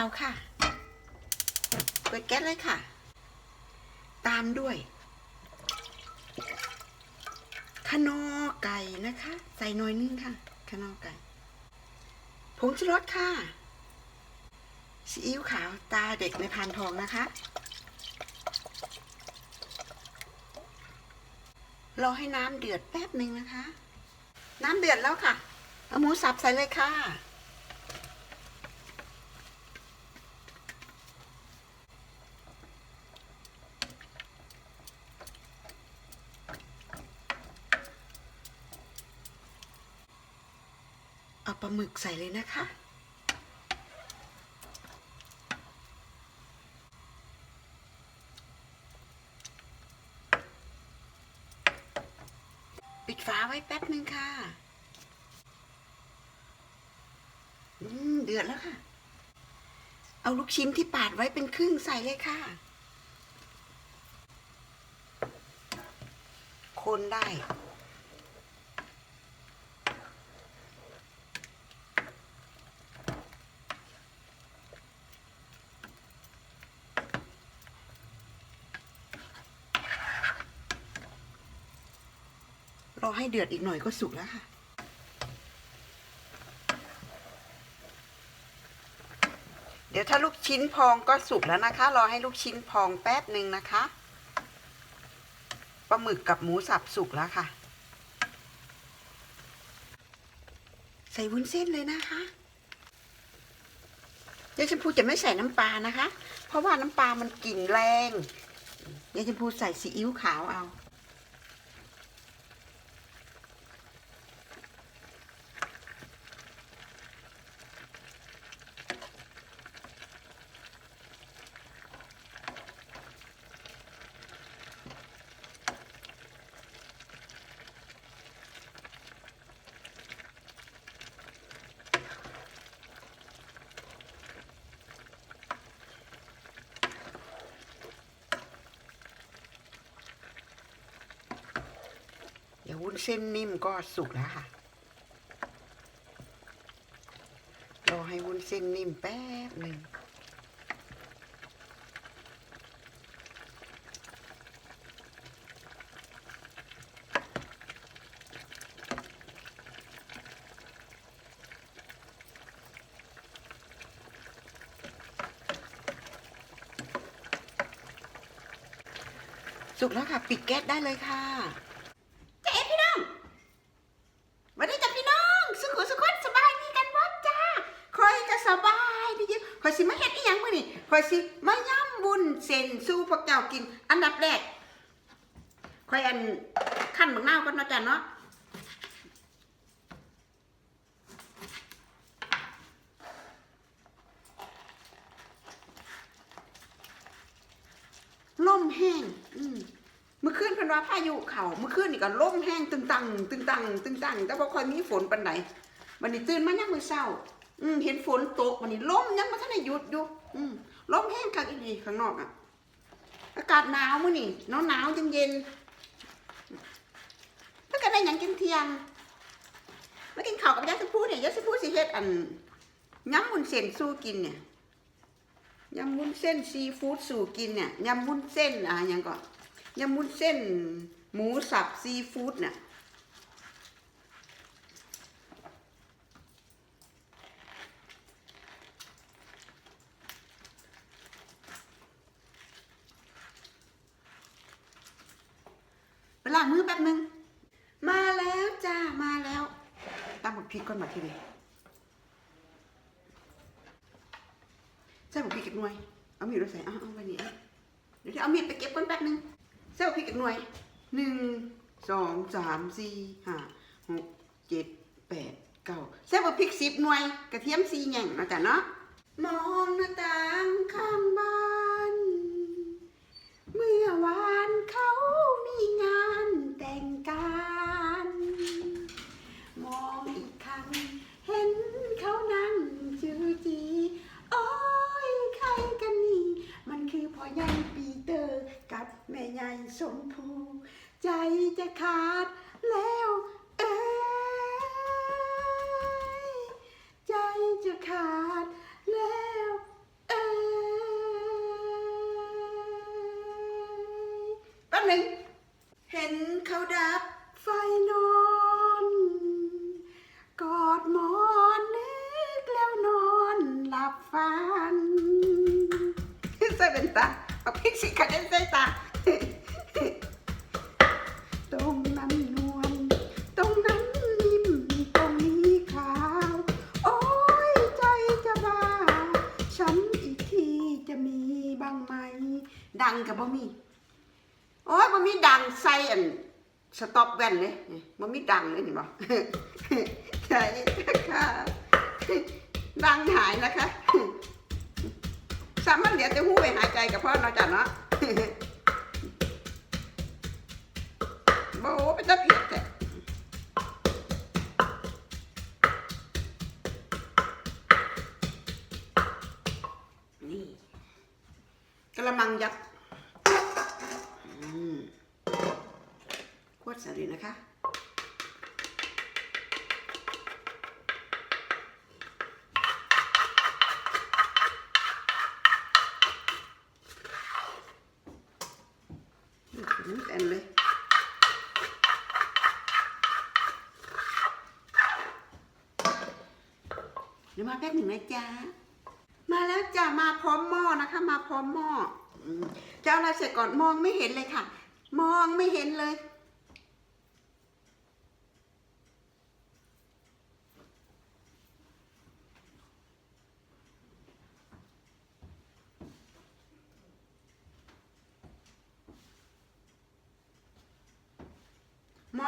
าวค่ะ เปิดแก๊สเลยค่ะ ตามด้วยขนอไก่นะคะ ใส่หน่อยนึงค่ะขนอไก่ผงชูรสค่ะซีอิ๊วขาวตาเด็กในพานทองนะคะรอให้น้ำเดือดแป๊บหนึ่งนะคะ น้ำเดือดแล้วค่ะ เอาหมูสับใส่เลยค่ะ เอาปลาหมึกใส่เลยนะคะ ปิดฝาไว้แป๊บหนึ่งค่ะ อืม เดือดแล้วค่ะ เอาลูกชิ้นที่ปาดไว้เป็นครึ่งใส่เลยค่ะ คนได้ รอให้เดือดอีกหน่อยก็สุกแล้วค่ะ เดี๋ยวถ้าลูกชิ้นพองก็สุกแล้วนะคะ รอให้ลูกชิ้นพองแป๊บหนึ่งนะคะปลาหมึกกับหมูสับสุกแล้วค่ะ ใส่วุ้นเส้นเลยนะคะยายชมพูจะไม่ใส่น้ำปลานะคะ เพราะว่าน้ำปลามันกลิ่นแรงยายชมพูใส่ซีอิ๊วขาวเอา วุ้นเส้นนิ่มก็สุกแล้วค่ะ รอให้วุ้นเส้นนิ่มแป๊บหนึ่งสุกแล้วค่ะ ปิดแก๊สได้เลยค่ะเจ๊พี่น้อง วันนี้จ้ะพี่น้อง สุขุสุขนสบายดีกันบ่จ้าคอยก็สบาย ดีอยู่คอยสิมาเฮ็ดอีหยังมื้อนี้คอยสิมาย่ำบุญเส้นสู่พวกเจ้ากิน อันดับแรกคอยอันขั้นบักนาวก่อนเนาะจ้ะเนาะล่มแห้งอืมเมื่อคืนเพิ่นว่าพายุเข้าเมื่อคืนนี่ก็ลมแห้งตึงตังตึงตังตึงตังแต่บ่ค่อยมีฝนปานใดวันนี้ตื่นมายังมื้อเช้า อืมเห็นฝนตกวันนี้ลมยังบ่ทันได้หยุดอยู่ อืมลมแห้งคักอีหลีข้างนอกอะ อากาศหนาวมื้อนี้หนาวหนาวๆเย็นแล้วก็ได้หยังกินเที่ยงมากินข้าวกับยายสพูเนี่ยยายสพูสิเฮ็ดอันยำมุนเส้นสู้กินเนี่ยยำมุนเส้นซีฟู้ดสู่กินเนี่ยยำมุนเส้นอะยังก็ยำมุนเส้นหมูสับซีฟู้ดน่ะ ล้างมือแป๊บนึง มาแล้วจ้า มาแล้วตามหมกพริกก่อนมาทีนี้ใส่หมกพริกอีกหน่วย เอามีดมาใส่เอาเอาไว้นี่เอาเดี๋ยวเอามีดไปเก็บก่อนแป๊บนึงเส้าพริกอีกหน่วยหนึ่งสองสามสี่ห้าหกเจ็ดแปดเก้าเส้าพริกสิบหน่วย กระเทียมสี่แง่งนะจ๊ะเนาะมองหน้าต่างข้างบ้าน เมื่อวานเขา หนึ่ง เห็นเขาดับไฟนอน กอดหมอนนึกแล้วนอนหลับฝันใส่เป็นตาเอาพริกสิกระเด็นใส่ตาตรงนั้นนวลตรงนั้นนิ่มตรงนี้ขาว โอ้ยใจจะบ้า ฉันอีกทีจะมีบ้างไหม ดังกับบ่มี โอ้ยบ่มีดังใส่อันสต็อปแว่นเลยนี่บ่มีดังเลยนี่บ่ใช่ค่ะดังหายนะคะสามารถเหลือแต่หูไปหายใจกับพ่อเนาจ้ะเนาะโบ้เป็นตะเพียดแต่นี่กระมังยักษ์อืม ขวดสาลีนะคะนี่ถึงแอนเลยเดี๋ยวมาแป๊บหนึ่งนะจ๊ะ มาแล้วจ้ะมาพร้อมหม้อนะคะ มาพร้อมหม้อจะเอาอะไรเสร็จก่อนมองไม่เห็นเลยค่ะ มองไม่เห็นเลย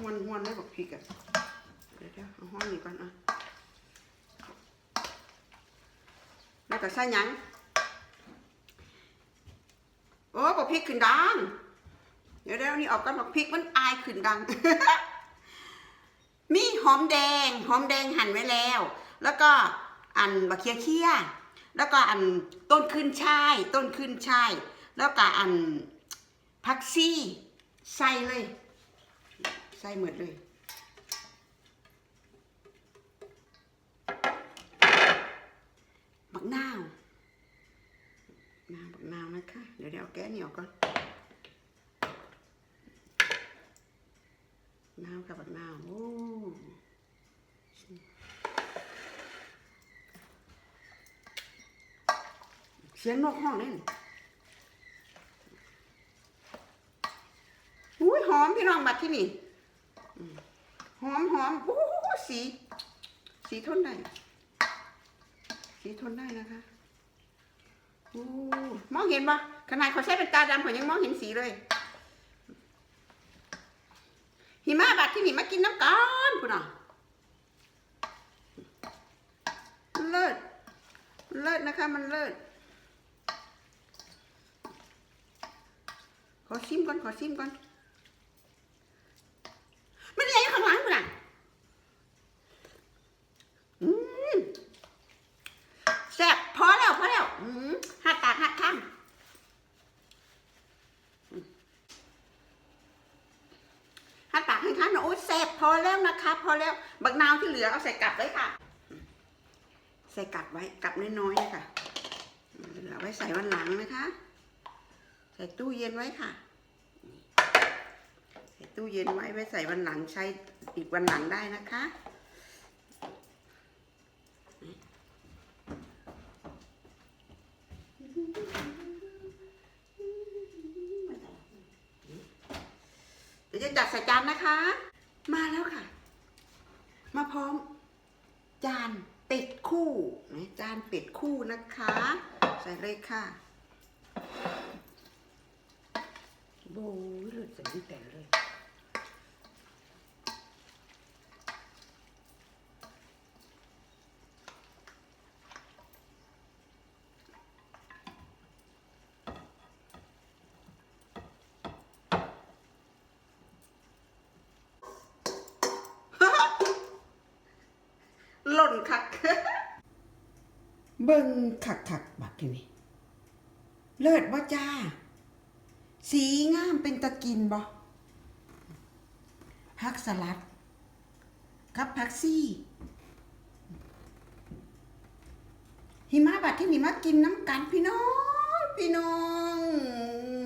หวนหวนได้บอกพริกขึ้นดังหวนหวนเลยบอกพริกอะเดี๋ยวเดี๋ยวเอาห้องนี้ก่อนอะแล้วก็ใส่หยังโอ้บอกพริกขึ้นดังเดี๋ยวเดี๋ยวนี่ออกกันบอกพริกมันอายขึ้นดัง มีหอมแดง หอมแดงหั่นไว้แล้ว แล้วก็อันบะเคียเคียแล้วก็อันต้นขึ้นช่ายต้นขึ้นช่ายแล้วก็อันผักซี่ใส่เลย ใส่หมดเลยบักนาวนาวบักนาวนะคะ เดี๋ยวเดี๋ยวเอาแก้นี่ออกก่อนนาวกับบักนาวโอ้เสียงนกห้องนี่อุ้ยหอมพี่น้องบัดที่นี่ หอมหอมโอ้โหสี สีทนได้ สีทนได้นะคะโอ้มองเห็นปะขนาดเขาใช้เป็นตาดำผมยังมองเห็นสีเลย หิมะบัดที่นี่มากินน้ำกันพุ่นอะเลิศเลิศนะคะ มันเลิศขอชิมก่อน ขอชิมก่อนอะไรอยู่ข้างหลังพุ่นอะอืม แซ่บพอแล้วพอแล้วหัดตากหัดข้ามหัดตากให้ข้ามนะโอ้ยแซ่บพอแล้วนะคะ พอแล้วบักนาวที่เหลือเอาใส่กลับเลยค่ะ ใส่กลับไว้กลับน้อยๆนะคะเหลือไว้ใส่วันหลังนะคะ ใส่ตู้เย็นไว้ค่ะใส่ตู้เย็นไว้ไว้ใส่วันหลังใช้อีกวันหลังได้นะคะ เดี๋ยวจะจัดใส่จานนะคะ มาแล้วค่ะ มาพร้อม จานเป็ดคู่นะจานเป็ดคู่นะคะ ใส่เลยค่ะโบ้ยเลือดใส่ไม่แต่เลย ล่นคัก เบิ่งคักคักบัดทีนี้เลิศว่าจ้า สีงามเป็นตะกินบ่พักสลัด กับพักซี่หิมะบัดที่นี่มากินน้ำกันพี่น้อง พี่น้อง